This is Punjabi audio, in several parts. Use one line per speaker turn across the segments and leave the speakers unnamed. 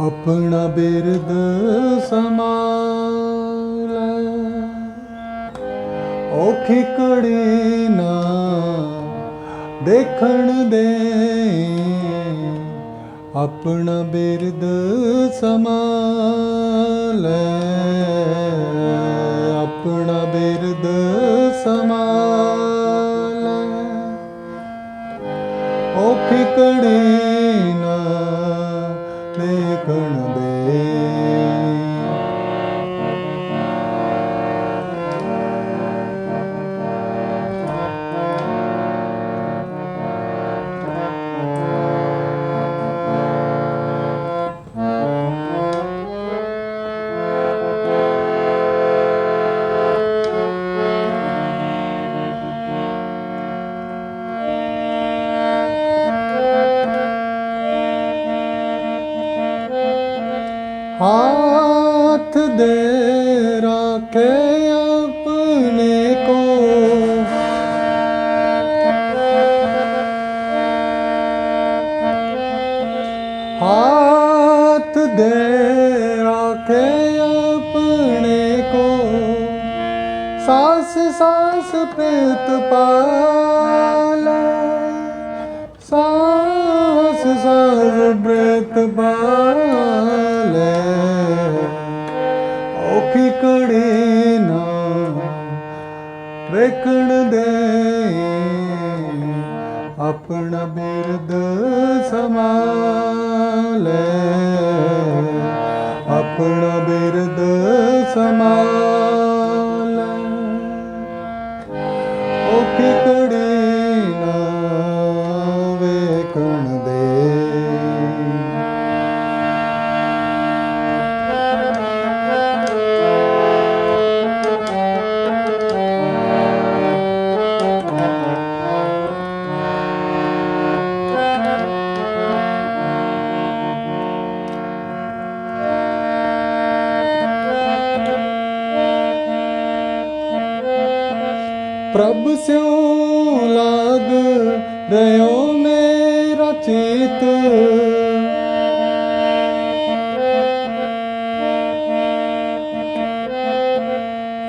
ਆਪਣਾ ਬਿਰਦ ਸਮਾਲ ਔਖੀ ਕੜੀ ਨਾ ਦੇਖਣ ਦੇ। ਆਪਣਾ ਬਿਰਦ ਸਮਾਲ। ਆਪਣਾ ਬਿਰਦ ਸਮਾਲ। ਔਖੀ ਕੜੀ हाथ दे रखे अपने को हाथ दे रखे अपने को सांस सांस प्रीत पाले ਵੇਖਣ ਦੇ ਆਪਣਾ ਬਿਰਦ ਸਮਾਲੇ ਆਪਣਾ ਬਿਰਦ ਪ੍ਰਭ ਸਿਉ ਲਾਗ ਰਿਓ ਮੇਰਾ ਚੀਤ।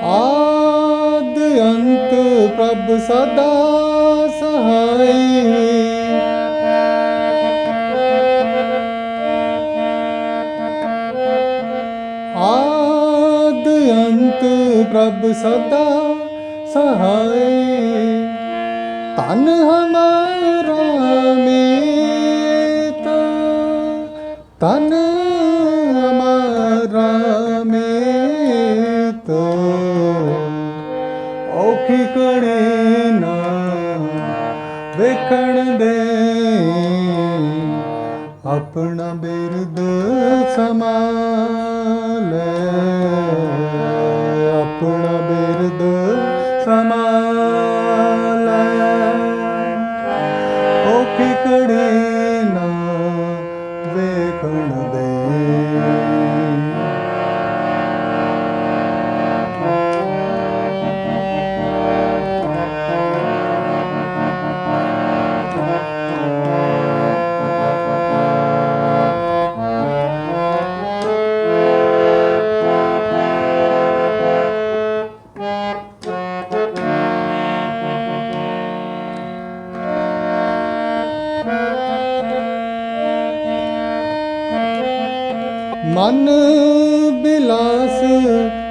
ਆਦ ਅੰਤ ਪ੍ਰਭ ਸਦਾ ਸਹਾਈ। ਆਦ ਪ੍ਰਭ ਸਦਾ ਸਹਾਈ ਤਨ ਹਮਾਰਾ ਮੀਤ ਤਨ ਹਮਾਰਾ ਮੀਤ। ਔਖੀ ਕੜੇ ਨਾ ਵੇਖਣ ਦੇ ਆਪਣਾ ਬਿਰਦ ਸਮਾਲੇ ਆਪਣਾ ਬਿਰਦ ਮਨ ਬਿਲਾਸ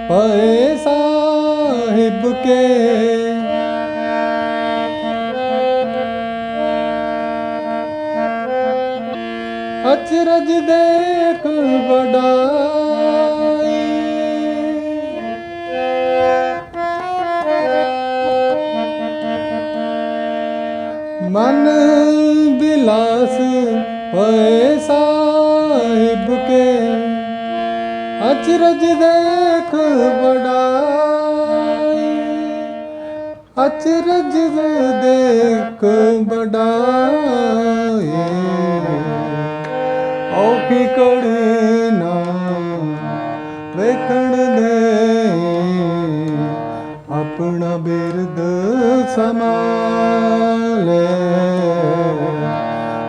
ਪਏ ਸਾਹਿਬ ਕੇ। ਅਚਰਜ ਦੇਖ ਵਡਾਈ ਅਚਰਜ ਦੇਖ ਬੜਾਈ ਅਚਰਜ ਦੇਖ ਬੜਾਈ ਔਖੀ ਕੜੇ ਨਾ ਵੇਖਣ ਦੇ ਆਪਣਾ ਬਿਰਦ ਸਮਾਲੇ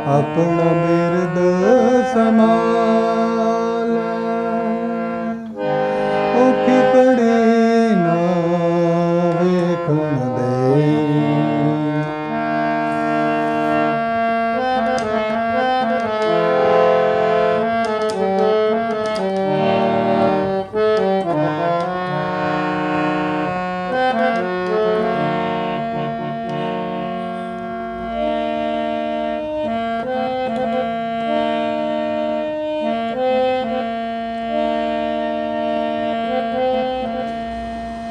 ਆਪਣਾ ਬਿਰਦ ਸਮਾਲੇ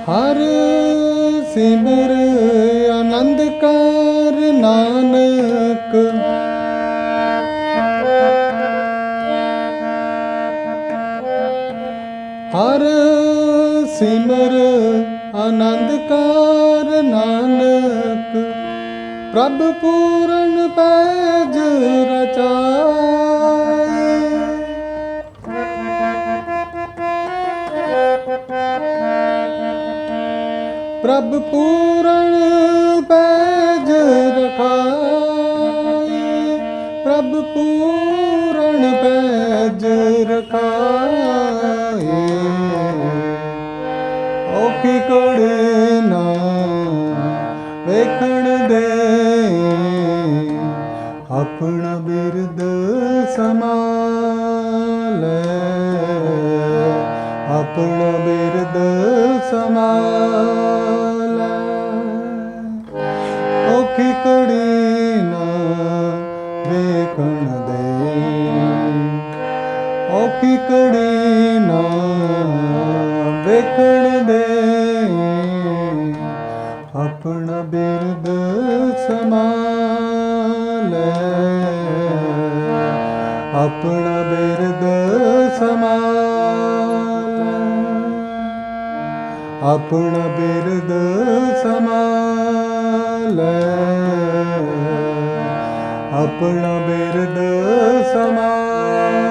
ਹਰ ਸਿਮਰ ਆਨੰਦ ਕਰ ਨਾਨਕ। ਹਰ ਸਿਮਰ ਆਨੰਦ ਕਰ ਨਾਨਕ। ਪ੍ਰਭ ਪੂਰਨ ਪੈਜ ਰਚਾ ਪ੍ਰਭ ਪੂਰਨ ਔਖੀ ਕੜੀ ਨਾ ਵੇਖਣ ਦੇ ਆਪਣਾ ਬਿਰਦ ਸਮਾਲੇ ਆਪਣਾ ਬਿਰਦ ਸਮਾਲੇ ਆਪਣਾ ਬਿਰਦ ਸਮਾਲੇ ਆਪਣਾ ਬਿਰਦ ਸਮਾਲੇ